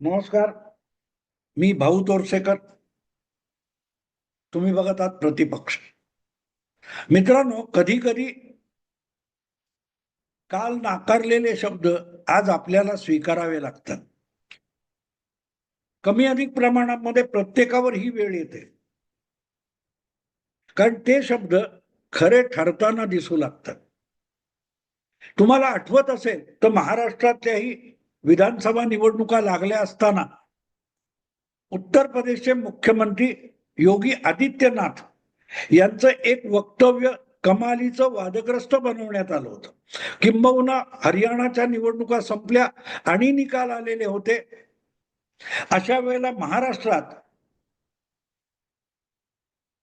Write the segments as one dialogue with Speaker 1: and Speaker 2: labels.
Speaker 1: नमस्कार. मी भाऊ तोरसेकर. तुम्ही बघत आहात प्रतिपक्ष. मित्रांनो कधी कधी काल नाकारलेले शब्द आज आपल्याला स्वीकारावे लागतात. कमी अधिक प्रमाणामध्ये प्रत्येकावर ही वेळ येते. कारण ते शब्द खरे ठरताना दिसू लागतात. तुम्हाला आठवत असेल तर महाराष्ट्रातल्याही विधानसभा निवडणुका लागल्या असताना उत्तर प्रदेशचे मुख्यमंत्री योगी आदित्यनाथ यांचं एक वक्तव्य कमालीचं वादग्रस्त बनवण्यात आलं होतं. किंबहुना हरियाणाच्या निवडणुका संपल्या आणि निकाल आलेले होते. अशा वेळेला महाराष्ट्रात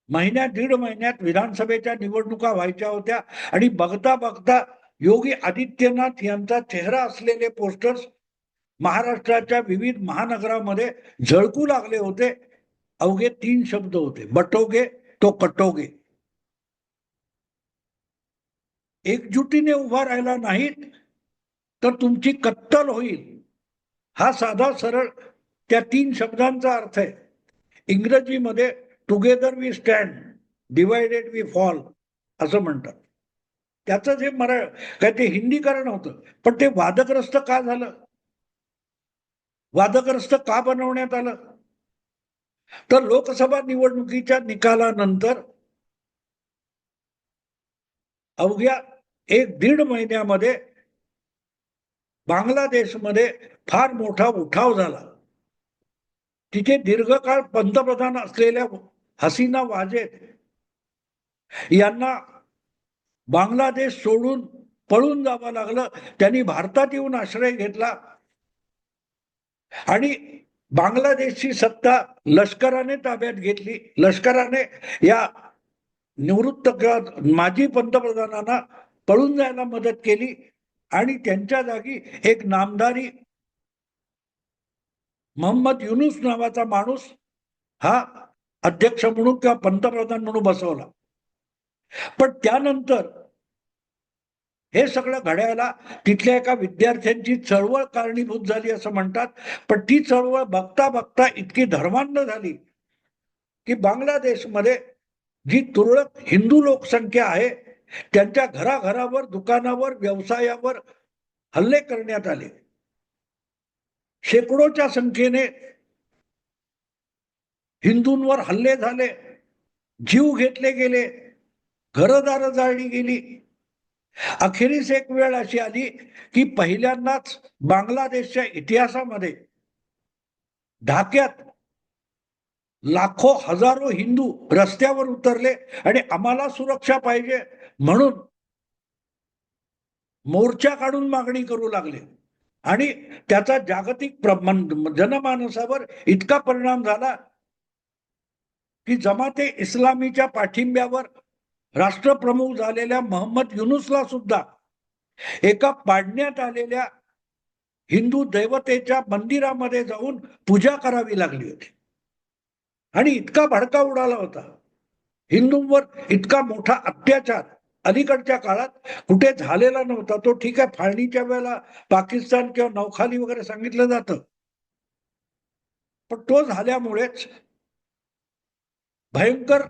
Speaker 1: महिन्या दीड महिन्यात विधानसभेच्या निवडणुका व्हायच्या होत्या आणि बघता बघता योगी आदित्यनाथ यांचा चेहरा असलेले पोस्टर्स महाराष्ट्राच्या विविध महानगरामध्ये झळकू लागले होते. अवघे तीन शब्द होते. बटोगे तो कटोगे. एकजुटीने उभा राहिला नाहीत तर तुमची कत्तल होईल. हा साधा सरळ त्या तीन शब्दांचा अर्थ आहे. इंग्रजीमध्ये together we stand divided we fall असं म्हणतात. त्याचं जे मरा काय ते हिंदीकरण होतं. पण ते वादग्रस्त का झालं? वादग्रस्त का बनवण्यात आलं? तर लोकसभा निवडणुकीच्या निकालानंतर अवघ्या एक दीड महिन्यामध्ये बांगलादेशमध्ये फार मोठा उठाव झाला. तिथे दीर्घकाळ पंतप्रधान असलेल्या हसीना वाजेद यांना बांगलादेश सोडून पळून जावं लागलं. त्यांनी भारतात येऊन आश्रय घेतला. आणि बांगलादेशची सत्ता लष्कराने ताब्यात घेतली. लष्कराने या निवृत्त माजी पंतप्रधानांना पळून जायला मदत केली आणि त्यांच्या जागी एक नामदारी मोहम्मद युनुस नावाचा माणूस हा अध्यक्ष म्हणून किंवा पंतप्रधान म्हणून बसवला. पण त्यानंतर हे सगळं घडायला तिथल्या एका विद्यार्थ्यांची चळवळ कारणीभूत झाली असं म्हणतात. पण ती चळवळ बघता बघता इतकी धर्मांध झाली की बांगलादेशमध्ये जी तुरळक हिंदू लोकसंख्या आहे त्यांच्या घराघरावर दुकानावर व्यवसायावर हल्ले करण्यात आले. शेकडोच्या संख्येने हिंदूंवर हल्ले झाले जीव घेतले गेले घरदार जाळली गेली. अखेरीस एक वेळ अशी आली की पहिल्यांदाच बांगलादेशच्या इतिहासामध्ये ढाक्यात लाखो हजारो हिंदू रस्त्यावर उतरले आणि आम्हाला सुरक्षा पाहिजे म्हणून मोर्चा काढून मागणी करू लागले. आणि त्याचा जागतिक जनमानसावर इतका परिणाम झाला की जमाते इस्लामीच्या पाठिंब्यावर राष्ट्रप्रमुख झालेल्या मोहम्मद युनुसला सुद्धा एका पाडण्यात आलेल्या हिंदू दैवतेच्या मंदिरामध्ये जाऊन पूजा करावी लागली होती. आणि इतका भडका उडाला होता. हिंदूंवर इतका मोठा अत्याचार अलीकडच्या काळात कुठे झालेला नव्हता. तो ठीक आहे फाळणीच्या वेळेला पाकिस्तान किंवा नौखाली वगैरे सांगितलं जातं. पण तो झाल्यामुळेच भयंकर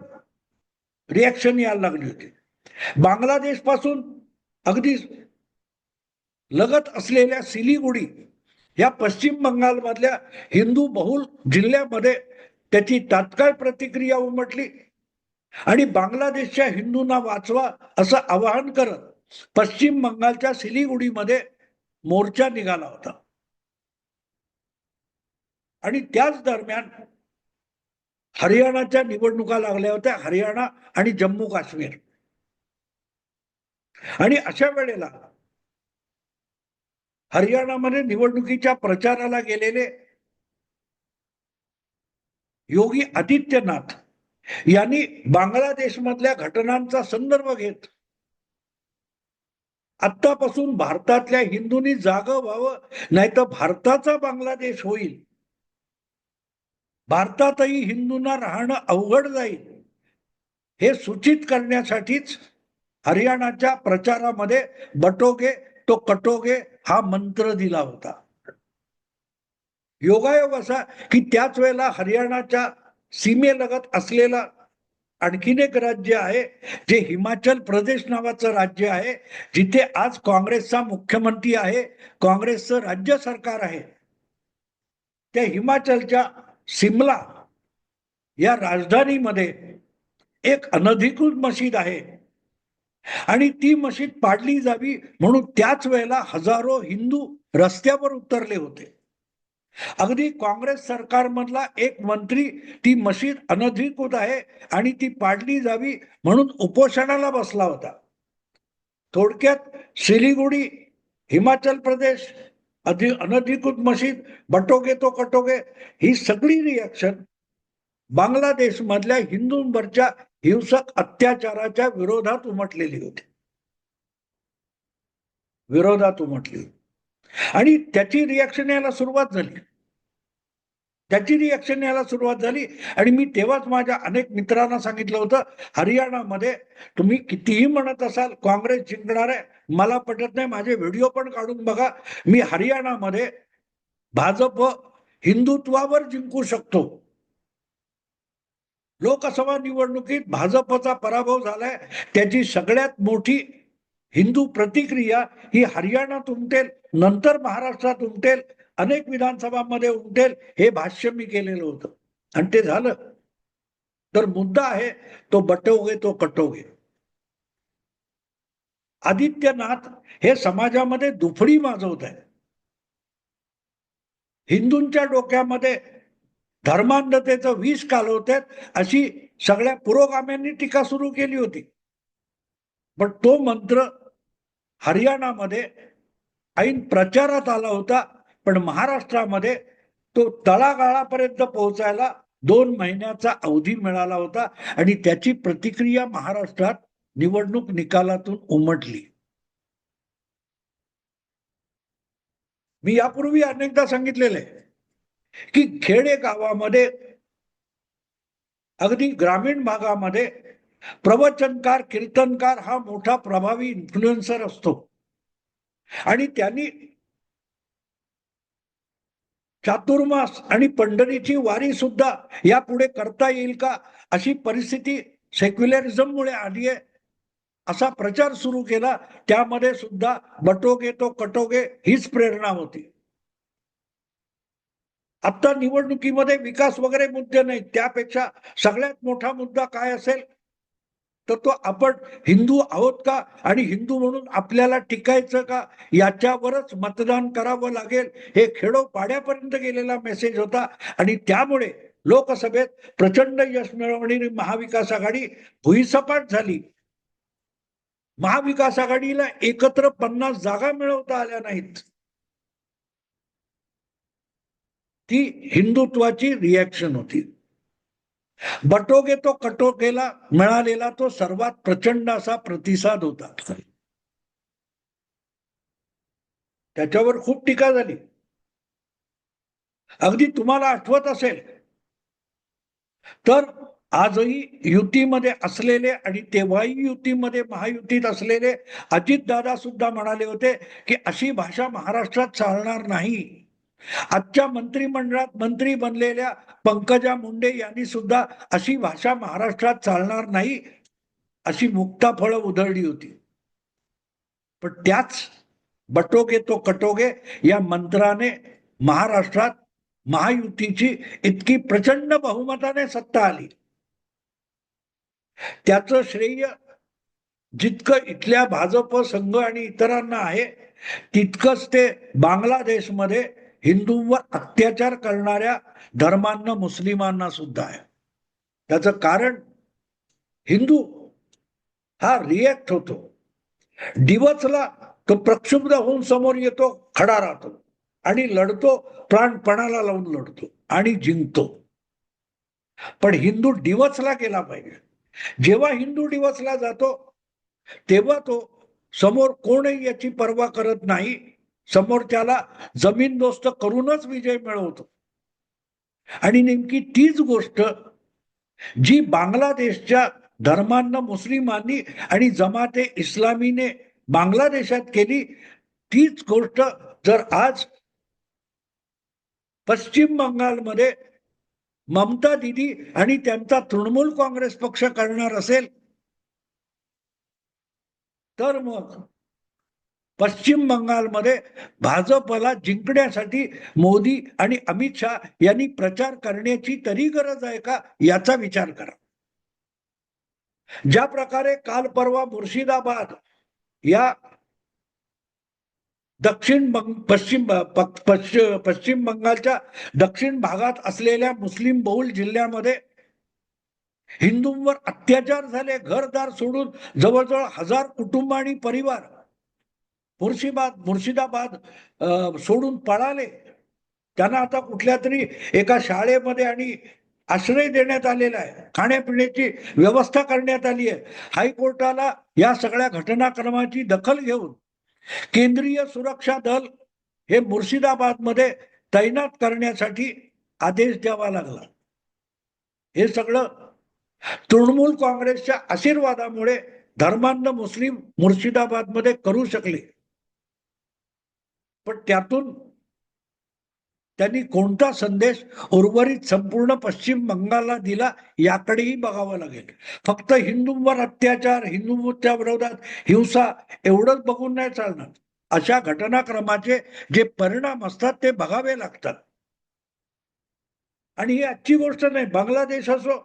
Speaker 1: रिॲक्शन यायला लागली होती. बांगलादेशपासून अगदी लगत असलेल्या सिलीगुडी या पश्चिम बंगालमधल्या हिंदू बहुल जिल्ह्यामध्ये त्याची तात्काळ प्रतिक्रिया उमटली. आणि बांगलादेशच्या हिंदूंना वाचवा असं आवाहन करत पश्चिम बंगालच्या सिलीगुडीमध्ये मोर्चा निघाला होता. आणि त्याच दरम्यान हरियाणाच्या निवडणुका लागल्या होत्या हरियाणा आणि जम्मू काश्मीर. आणि अशा वेळेला हरियाणामध्ये निवडणुकीच्या प्रचाराला गेलेले योगी आदित्यनाथ यांनी बांगलादेशमधल्या घटनांचा संदर्भ घेत आत्तापासून भारतातल्या हिंदूंनी जाग व्हावं नाही तर भारताचा बांगलादेश होईल. भारतातही हिंदूंना राहणं अवघड जाईल. हे सूचित करण्यासाठीच हरियाणाच्या प्रचारामध्ये बटोगे तो कटोगे हा मंत्र दिला होता. योगायोग असा की त्याच वेळेला हरियाणाच्या सीमेलगत असलेला आणखीन एक राज्य आहे जे हिमाचल प्रदेश नावाचं राज्य आहे जिथे आज काँग्रेसचा मुख्यमंत्री आहे काँग्रेसचं राज्य सरकार आहे. त्या हिमाचलच्या सिमला या राजधानीमध्ये एक अनधिकृत मशीद आहे. आणि ती मशीद पाडली जावी म्हणून त्याच वेळेला हजारो हिंदू रस्त्यावर उतरले होते. अगदी काँग्रेस सरकारमधला एक मंत्री ती मशीद अनधिकृत आहे आणि ती पाडली जावी म्हणून उपोषणाला बसला होता. थोडक्यात सिलिगुडी हिमाचल प्रदेश अधि अनधिकृत मशीद बटोगे तो कटोगे. ही सगळी रिॲक्शन बांगलादेश मधल्या हिंदूंवरच्या हिंसक अत्याचाराच्या विरोधात उमटलेली होती. विरोधात उमटली आणि त्याची रिॲक्शन यायला सुरुवात झाली. त्याची रिॲक्शन यायला सुरुवात झाली. आणि मी तेव्हाच माझ्या अनेक मित्रांना सांगितलं होतं हरियाणामध्ये तुम्ही कितीही म्हणत असाल काँग्रेस जिंकणार आहे मला पटत नाही माझे व्हिडिओ पण काढून बघा. मी हरियाणामध्ये भाजप हिंदुत्वावर जिंकू शकतो. लोकसभा निवडणुकीत भाजपचा पराभव झालाय. त्याची सगळ्यात मोठी हिंदू प्रतिक्रिया ही हरियाणात उमटेल नंतर महाराष्ट्रात उमटेल अनेक विधानसभांमध्ये उमटेल हे भाष्य मी केलेलं होतं. आणि ते झालं. तर मुद्दा आहे तो बटवगे तो कटोगे. आदित्यनाथ हे समाजामध्ये दुफडी माजवत आहे हिंदूंच्या डोक्यामध्ये धर्मांधतेचं विष कालवतात अशी सगळ्या पुरोगाम्यांनी टीका सुरू केली होती. पण तो मंत्र हरियाणामध्ये ऐन प्रचारात आला होता पण महाराष्ट्रामध्ये तो तळागाळापर्यंत पोहोचायला दोन महिन्याचा अवधी मिळाला होता आणि त्याची प्रतिक्रिया महाराष्ट्रात निवडणूक निकालातून उमटली. मी यापूर्वी अनेकदा सांगितलेलं आहे की खेडे गावामध्ये अगदी ग्रामीण भागामध्ये प्रवचनकार कीर्तनकार हा मोठा प्रभावी इन्फ्लुएन्सर असतो. आणि त्यांनी चातुर्मास आणि पंढरीची वारी सुद्धा यापुढे करता येईल का अशी परिस्थिती सेक्युलरिझममुळे आली आहे असा प्रचार सुरू केला त्यामध्ये सुद्धा बटोगे तो कटोगे हीच प्रेरणा होती. आता निवडणुकीमध्ये विकास वगैरे मुद्दे नाही त्यापेक्षा सगळ्यात मोठा मुद्दा काय असेल? तर तो आपण हिंदू आहोत का आणि हिंदू म्हणून आपल्याला टिकायचं का? याच्यावरच मतदान करावं लागेल. हे खेडो पाड्यापर्यंत गेलेला मेसेज होता आणि त्यामुळे लोकसभेत प्रचंड यश मिळवणारी महाविकास आघाडी भुईसपाट झाली. महाविकास आघाडीला एकत्र पन्नास जागा मिळवता आल्या नाहीत. ती हिंदुत्वाची रिॲक्शन होती. बटोगे तो कटोकेला मिळालेला तो सर्वात प्रचंड असा प्रतिसाद होता. त्याच्यावर खूप टीका झाली. अगदी तुम्हाला आठवत असेल. तर आजही युतीमध्ये असलेले आणि तेव्हाही युतीमध्ये महायुतीत असलेले अजितदादा सुद्धा म्हणाले होते की अशी भाषा महाराष्ट्रात चालणार नाही. आजच्या मंत्रिमंडळात मंत्री बनलेल्या पंकजा मुंडे यांनी सुद्धा अशी भाषा महाराष्ट्रात चालणार नाही अशी मुक्ताफळं उधळली होती. पण त्याच बटोगे तो कटोगे या मंत्राने महाराष्ट्रात महायुतीची इतकी प्रचंड बहुमताने सत्ता आली. त्याचं श्रेय जितकं इथल्या भाजप संघ आणि इतरांना आहे तितकंच ते बांगलादेशमध्ये हिंदूंवर अत्याचार करणाऱ्या धर्मांना मुस्लिमांना सुद्धा आहे. त्याचं कारण हिंदू हा रिॲक्ट होतो. दिवसला तो प्रक्षुब्ध होऊन समोर येतो खडा राहतो आणि लढतो प्राणपणाला लावून लढतो आणि जिंकतो. पण हिंदू डिवचला केला पाहिजे. जेव्हा हिंदू दिवसला जातो तेव्हा तो समोर कोणही याची पर्वा करत नाही. समोर त्याला जमीन दोस्त करूनच विजय मिळवतो. आणि नेमकी तीच गोष्ट जी बांगलादेशच्या धर्मांना मुस्लिमांनी आणि जमाते इस्लामीने बांगलादेशात केली तीच गोष्ट जर आज पश्चिम बंगालमध्ये ममता दिदी आणि त्यांचा तृणमूल काँग्रेस पक्ष करणार असेल तर मग पश्चिम बंगालमध्ये भाजपला जिंकण्यासाठी मोदी आणि अमित शहा यांनी प्रचार करण्याची तरी गरज आहे का याचा विचार करा. ज्या प्रकारे काल परवा मुर्शिदाबाद या दक्षिण बंग पश्चिम प- पश्चिम बंगालच्या दक्षिण भागात असलेल्या मुस्लिम बहुल जिल्ह्यामध्ये हिंदूंवर अत्याचार झाले घरदार सोडून जवळजवळ हजार कुटुंब आणि परिवार मुर्शिदाबाद मुर्शिदाबाद सोडून पळाले. त्यांना आता कुठल्या तरी एका शाळेमध्ये आणि आश्रय देण्यात आलेला आहे. खाण्यापिण्याची व्यवस्था करण्यात आली आहे. हायकोर्टाला या सगळ्या घटनाक्रमाची दखल घेऊन केंद्रीय सुरक्षा दल हे मुर्शिदाबादमध्ये तैनात करण्यासाठी आदेश द्यावा लागला. हे सगळं तृणमूल काँग्रेसच्या आशीर्वादामुळे धर्मांध मुस्लिम मुर्शिदाबादमध्ये करू शकले. पण त्यातून त्यांनी कोणता संदेश उर्वरित संपूर्ण पश्चिम बंगालला दिला याकडेही बघावं लागेल. फक्त हिंदूंवर अत्याचार हिंदूंच्या विरोधात हिंसा एवढंच बघून नाही चालणार. अशा घटनाक्रमाचे जे परिणाम असतात ते बघावे लागतात. आणि ही आजची गोष्ट नाही बांगलादेश असो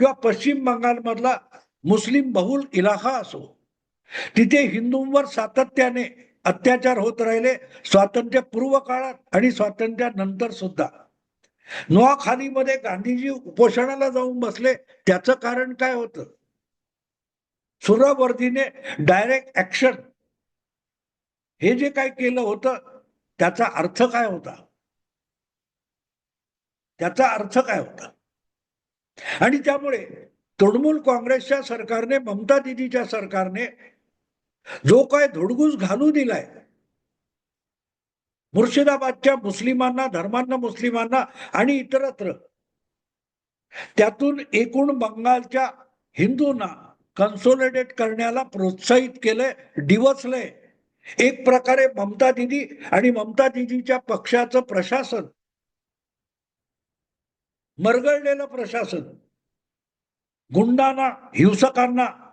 Speaker 1: किंवा पश्चिम बंगालमधला मुस्लिम बहुल इलाका असो तिथे हिंदूंवर सातत्याने अत्याचार होत राहिले स्वातंत्र्य पूर्व काळात आणि स्वातंत्र्यानंतर सुद्धा. नोआखालीमध्ये गांधीजी उपोषणाला जाऊन बसले त्याचं कारण काय होतं? सुरावर्दीने डायरेक्ट ऍक्शन हे जे काय केलं होतं त्याचा अर्थ काय होता? त्याचा अर्थ काय होता? आणि त्यामुळे तृणमूल काँग्रेसच्या सरकारने ममता दिदीच्या सरकारने जो काय धुडगूस घालू दिलाय. मुर्शिदाबादच्या मुस्लिमांना धर्मांना मुस्लिमांना आणि इतरत्र. त्यातून एकूण बंगालच्या हिंदूंना कन्सोलिडेट करण्याला प्रोत्साहित केलंय डिवचलंय. एक प्रकारे ममता दिदी आणि ममता दिदीच्या पक्षाचं प्रशासन. मरगळलेलं प्रशासन. गुंडांना हिंसकांना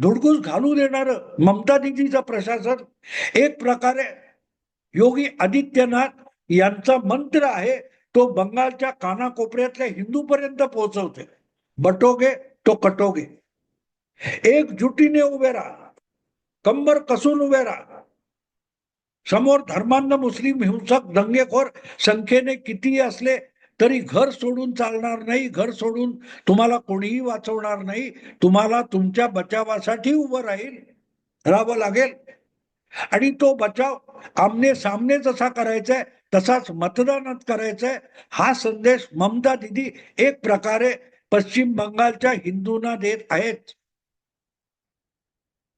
Speaker 1: धुडगूस घालू देणार ममता दिदीचं प्रशासन एक प्रकारे योगी आदित्यनाथ यांचा मंत्र आहे तो बंगालच्या कानाकोपऱ्यातल्या हिंदूपर्यंत पोहोचवते. बटोगे तो कटोगे. एकजुटीने उभे राहा. कंबर कसून उभे राहा. समोर धर्मांध मुस्लिम हिंसक दंगेखोर संख्येने किती असले तरी घर सोडून चालणार नाही घर सोडून तुम्हाला कोणीही वाचवणार नाही तुम्हाला तुमच्या बचावासाठी उभं राहील राहावं लागेल. आणि तो बचाव आमने सामने जसा करायचा आहे तसाच मतदानात करायचा आहे हा संदेश ममता दिदी एक प्रकारे पश्चिम बंगालच्या हिंदूंना देत आहेत.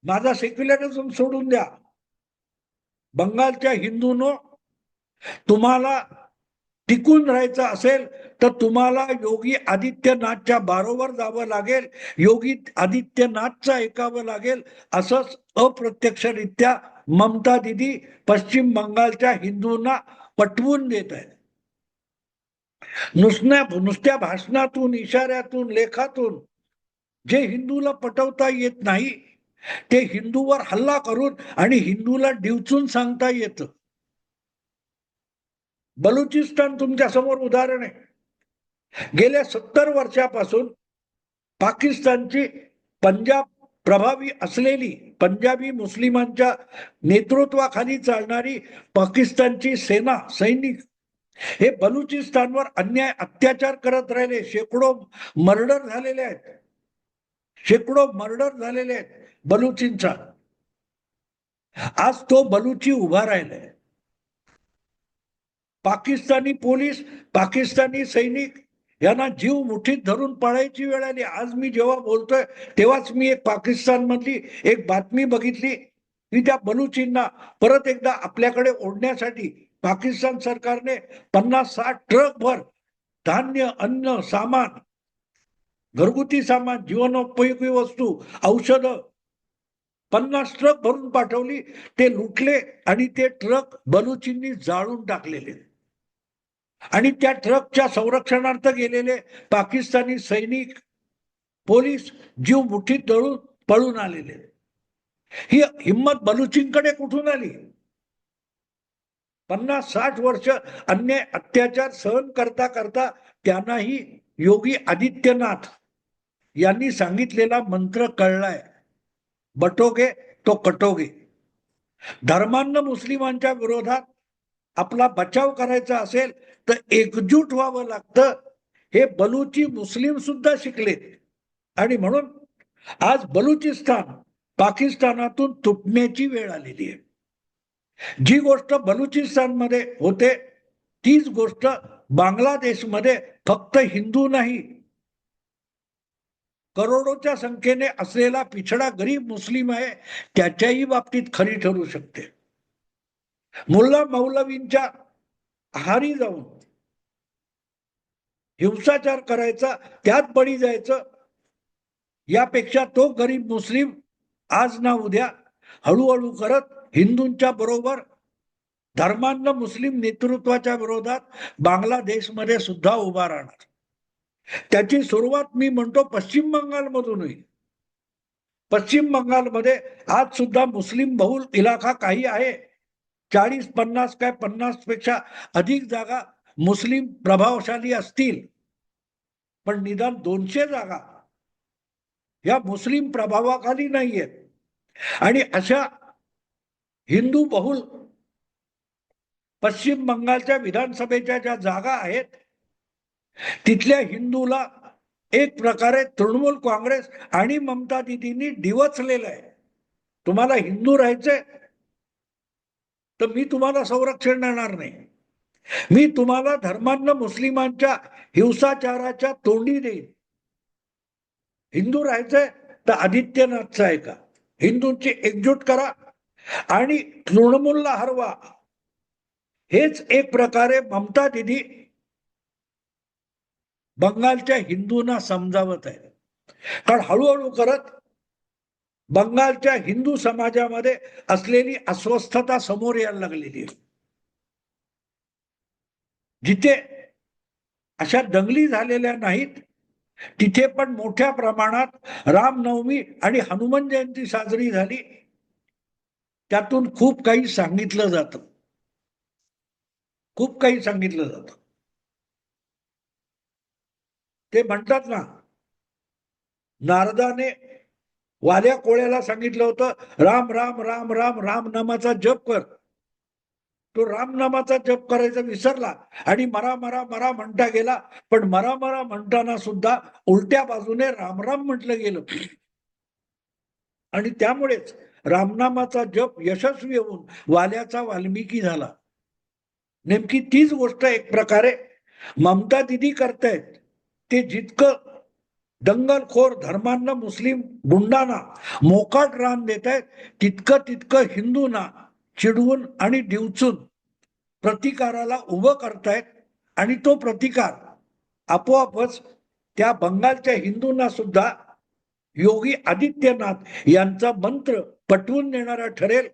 Speaker 1: माझा सेक्युलरिझम सोडून द्या. बंगालच्या हिंदूनो तुम्हाला टिकून राहायचं असेल तर तुम्हाला योगी आदित्यनाथच्या बारोबर जावं लागेल. योगी आदित्यनाथचं ऐकावं लागेल. असंच अप्रत्यक्षरित्या ममता दिदी पश्चिम बंगालच्या हिंदूंना पटवून देत आहे नुसत्या नुसत्या भाषणातून इशाऱ्यातून लेखातून जे हिंदूला पटवता येत नाही ते हिंदूवर हल्ला करून आणि हिंदूला डिवचून सांगता येतं. बलुचिस्तान तुमच्यासमोर उदाहरण आहे. गेल्या सत्तर वर्षापासून पाकिस्तानची पंजाब प्रभावी असलेली पंजाबी मुस्लिमांच्या नेतृत्वाखाली चालणारी पाकिस्तानची सेना सैनिक हे बलुचिस्तानवर अन्याय अत्याचार करत राहिले. शेकडो मर्डर झालेले आहेत. शेकडो मर्डर झालेले आहेत बलुचींचा. आज तो बलुची उभा राहिलाय. पाकिस्तानी पोलीस पाकिस्तानी सैनिक यांना जीव मुठीत धरून पळायची वेळ आली. आज मी जेव्हा बोलतोय तेव्हाच मी एक पाकिस्तानमधली एक बातमी बघितली की त्या बलुचींना परत एकदा आपल्याकडे ओढण्यासाठी पाकिस्तान सरकारने पन्नास साठ ट्रक भर धान्य अन्न सामान घरगुती सामान जीवनोपयोगी वस्तू औषधं पन्नास ट्रक भरून पाठवली. ते लुटले आणि ते ट्रक बलुचींनी जाळून टाकलेले. आणि त्या ट्रकच्या संरक्षणार्थ गेलेले पाकिस्तानी सैनिक पोलीस जीव मुठीत दळून पळून आलेले. ही हिंमत बलुचींकडे कुठून आली? पन्नास साठ वर्ष अन्याय अत्याचार सहन करता करता त्यांनाही योगी आदित्यनाथ यांनी सांगितलेला मंत्र कळलाय. बटोगे तो कटोगे. धर्मांना मुस्लिमांच्या विरोधात आपला बचाव करायचा असेल तर एकजूट व्हावं लागतं. हे बलुची मुस्लिम सुद्धा शिकलेत. आणि म्हणून आज बलुचिस्तान पाकिस्तानातून तुटण्याची वेळ आलेली आहे. जी गोष्ट बलुचिस्तानमध्ये होते तीच गोष्ट बांगलादेशमध्ये फक्त हिंदू नाही. करोडोच्या संख्येने असलेला पिछडा गरीब मुस्लिम आहे त्याच्याही बाबतीत खरी ठरू शकते. मुल्ला मौलवींच्या आहारी जाऊन. हिंसाचार करायचा त्यात बळी जायचं. यापेक्षा तो गरीब मुस्लिम आज ना उद्या हळूहळू करत हिंदूंच्या बरोबर धर्मांना मुस्लिम नेतृत्वाच्या विरोधात बांगलादेशमध्ये सुद्धा उभा राहणार. त्याची सुरुवात मी म्हणतो पश्चिम बंगालमधून होईल पश्चिम बंगालमध्ये आज सुद्धा मुस्लिम बहुल इलाका काही आहे. चाळीस पन्नास काय पन्नासपेक्षा अधिक जागा मुस्लिम प्रभावशाली असतील. पण निदान दोनशे जागा या मुस्लिम प्रभावाखाली नाहीयेत. आणि अशा हिंदू बहुल पश्चिम बंगालच्या विधानसभेच्या ज्या जागा आहेत तिथल्या हिंदूला एक प्रकारे तृणमूल काँग्रेस आणि ममता दिदींनी डिवचलेलं आहे. तुम्हाला हिंदू राहायचंय तर मी तुम्हाला संरक्षण देणार नाही. मी तुम्हाला धर्मांना मुस्लिमांच्या हिंसाचाराच्या तोंडी देईन. हिंदू राहायचंय तर आदित्यनाथचं आहे का? हिंदूंची एकजूट करा आणि तृणमूलला हरवा. हेच एक प्रकारे ममता दिदी बंगालच्या हिंदूंना समजावत आहे. कारण हळूहळू करत बंगालच्या हिंदू समाजामध्ये असलेली अस्वस्थता समोर यायला लागलेली आहे. जिथे अशा दंगली झालेल्या नाहीत तिथे पण मोठ्या प्रमाणात रामनवमी आणि हनुमान जयंती साजरी झाली. त्यातून खूप काही सांगितलं जातं. खूप काही सांगितलं जातं. ते म्हणतात ना नारदाने वाल्या कोळ्याला सांगितलं होतं राम राम राम राम राम नामाचा जप कर. तो रामनामाचा जप करायचा विसरला आणि मरा मरा मरा म्हणता गेला. पण मरा मरा म्हणताना सुद्धा उलट्या बाजूने राम राम म्हटलं गेलं. आणि त्यामुळेच रामनामाचा जप यशस्वी होऊन वाल्याचा वाल्मिकी झाला. नेमकी तीच गोष्ट एक प्रकारे ममता दिदी करतायत ते जितकं दंगलखोर धर्मांना मुस्लिम गुंडांना मोकाट रान देत आहेत तितकं तितकं हिंदूंना चिडवून आणि डिवचून प्रतिकाराला उभं करतायत आणि तो प्रतिकार आपोआपच त्या बंगालच्या हिंदूंना सुद्धा योगी आदित्यनाथ यांचा मंत्र पटवून देणारा ठरेल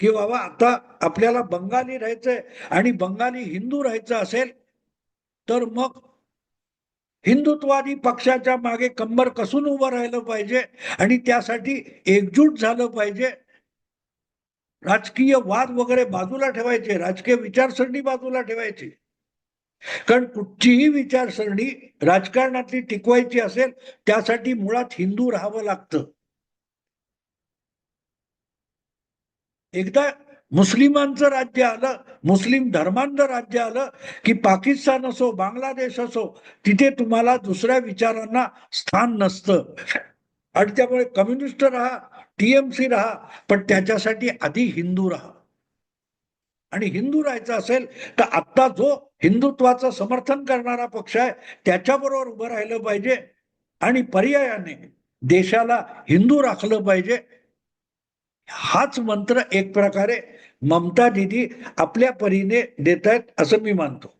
Speaker 1: की बाबा आता आपल्याला बंगाली राहायचंय आणि बंगाली हिंदू राहायचं असेल तर मग हिंदुत्वादी पक्षाच्या मागे कंबर कसून उभं राहिलं पाहिजे आणि त्यासाठी एकजूट झालं पाहिजे. राजकीय वाद वगैरे बाजूला ठेवायचे राजकीय विचारसरणी बाजूला ठेवायची. कारण कुठचीही विचारसरणी राजकारणातली टिकवायची असेल त्यासाठी मुळात हिंदू राहावं लागतं. एकदा मुस्लिमांचं राज्य आलं मुस्लिम धर्मांचं राज्य आलं की पाकिस्तान असो बांगलादेश असो तिथे तुम्हाला दुसऱ्या विचारांना स्थान नसतं. आणि त्यामुळे कम्युनिस्ट राहा टीएमसी राहा पण त्याच्यासाठी आधी हिंदू राहा. आणि हिंदू राहायचं असेल तर आत्ता जो हिंदुत्वाचं समर्थन करणारा पक्ष आहे त्याच्याबरोबर उभं राहिलं पाहिजे. आणि पर्यायाने देशाला हिंदू राखलं पाहिजे. हाच मंत्र एक प्रकारे ममता दिदी आपल्या परीने देत आहेत असं मी मानतो.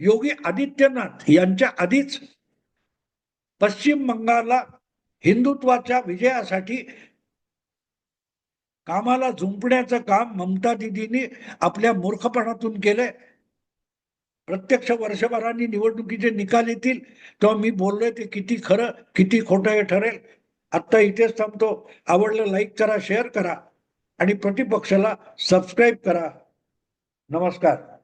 Speaker 1: योगी आदित्यनाथ यांच्या आधीच पश्चिम बंगालला हिंदुत्वाच्या विजयासाठी कामाला झुंपण्याचं काम ममता दिदींनी आपल्या मूर्खपणातून केलंय. प्रत्यक्ष वर्षभरांनी निवडणुकीचे निकाल येतील तेव्हा मी बोललोय ते किती खरं किती खोटं हे ठरेल. आत्ता इथेच थांबतो. आवडलं लाईक करा शेअर करा आणि प्रतिपक्षाला सबस्क्राईब करा. नमस्कार.